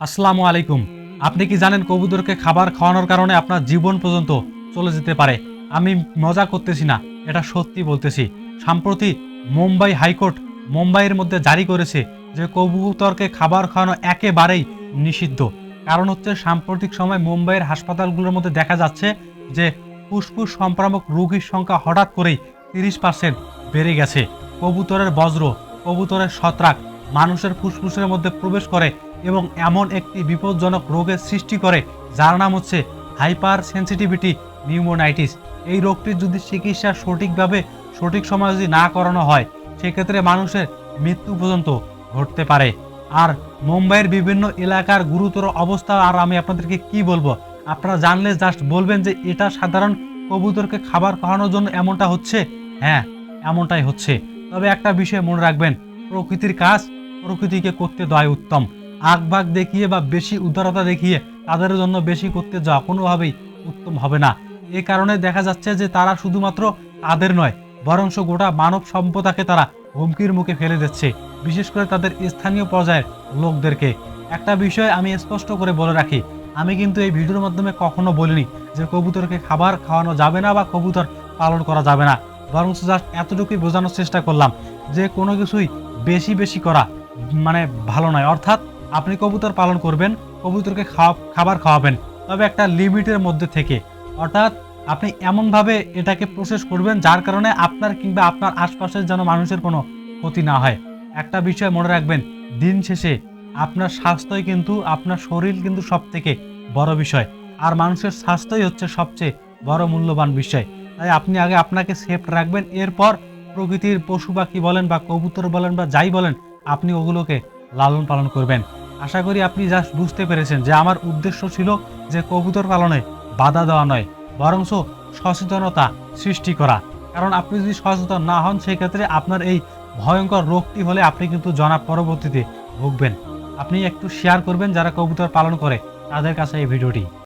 আসসালামু আলাইকুম। আপনি কি জানেন কবুতরকে খাবার খাওয়ানোর কারণে আপনার জীবন পর্যন্ত চলে যেতে পারে? আমি মজা করতেছি না, এটা সত্যি বলতেছি। সম্প্রতি মুম্বাই হাইকোর্ট মুম্বাইয়ের মধ্যে জারি করেছে যে কবুতরকে খাবার খাওয়ানো একেবারেই নিষিদ্ধ। কারণ হচ্ছে সাম্প্রতিক সময় মুম্বাইয়ের হাসপাতালগুলোর মধ্যে দেখা যাচ্ছে যে ফুসফুস সংক্রামক রোগীর সংখ্যা হঠাৎ করেই তিরিশ পার্সেন্ট বেড়ে গেছে। কবুতরের বজ্র, কবুতরের ছত্রাক মানুষের ফুসফুসের মধ্যে প্রবেশ করে এবং এমন একটি বিপজ্জনক রোগের সৃষ্টি করে, যার নাম হচ্ছে হাইপার সেন্সিটিভিটি নিউমোনাইটিস। এই রোগটির যদি চিকিৎসা সঠিকভাবে সঠিক সময় যদি না করানো হয়, সেক্ষেত্রে মানুষের মৃত্যু পর্যন্ত ঘটতে পারে। আর মুম্বাইয়ের বিভিন্ন এলাকার গুরুতর অবস্থা, আর আমি আপনাদেরকে কি বলব? আপনারা জানলে জাস্ট বলবেন যে, এটা সাধারণ কবুতরকে খাবার খাওয়ানোর জন্য এমনটা হচ্ছে? হ্যাঁ এমনটাই হচ্ছে। তবে একটা বিষয় মনে রাখবেন, প্রকৃতির কাজ প্রকৃতিকে করতে দেওয়াই উত্তম। আগভাগ দেখিয়ে বা বেশি উদারতা দেখিয়ে তাদের জন্য বেশি করতে যাওয়া কোনোভাবেই উত্তম হবে না। এ কারণে দেখা যাচ্ছে যে তারা শুধুমাত্র তাদের নয় বরংশ গোটা মানব সম্পদাকে তারা হুমকির মুখে ফেলে দিচ্ছে, বিশেষ করে তাদের স্থানীয় পর্যায়ের লোকদেরকে। একটা বিষয় আমি স্পষ্ট করে বলে রাখি, আমি কিন্তু এই ভিডিওর মাধ্যমে কখনো বলিনি যে কবুতরকে খাবার খাওয়ানো যাবে না বা কবুতর পালন করা যাবে না। বরং জাস্ট এতটুকুই বোঝানোর চেষ্টা করলাম যে কোনো কিছুই বেশি বেশি করা মানে ভালো নয়। অর্থাৎ আপনি কবুতর পালন করবেন, কবুতরকে খাবার খাওয়াবেন, তবে একটা লিমিটের মধ্যে থেকে। অর্থাৎ আপনি এমনভাবে এটাকে প্রসেস করবেন যার কারণে আপনার কিংবা আপনার আশপাশের যেন মানুষের কোনো ক্ষতি না হয়। একটা বিষয় মনে রাখবেন, দিন শেষে আপনার স্বাস্থ্যই কিন্তু আপনার শরীর কিন্তু সব থেকে বড় বিষয়। আর মানুষের স্বাস্থ্যই হচ্ছে সবচেয়ে বড় মূল্যবান বিষয়। তাই আপনি আগে আপনাকে সেফ রাখবেন, এরপর প্রকৃতির পশু পাখি বলেন বা কবুতর বলেন বা যাই বলেন, আপনি ওগুলোকে লালন পালন করবেন। আশা করি আপনি জাস্ট বুঝতে পেরেছেন যে আমার উদ্দেশ্য ছিল যে কবুতর পালনে বাধা দেওয়া নয় বরং সচেতনতা সৃষ্টি করা। কারণ আপনি যদি সচেতন না হন, সেক্ষেত্রে আপনার এই ভয়ঙ্কর রোগটি হলে আপনি কিন্তু জনা পরবর্তীতে ভুগবেন। আপনি একটু শেয়ার করবেন যারা কবুতর পালন করে তাদের কাছে এই ভিডিওটি।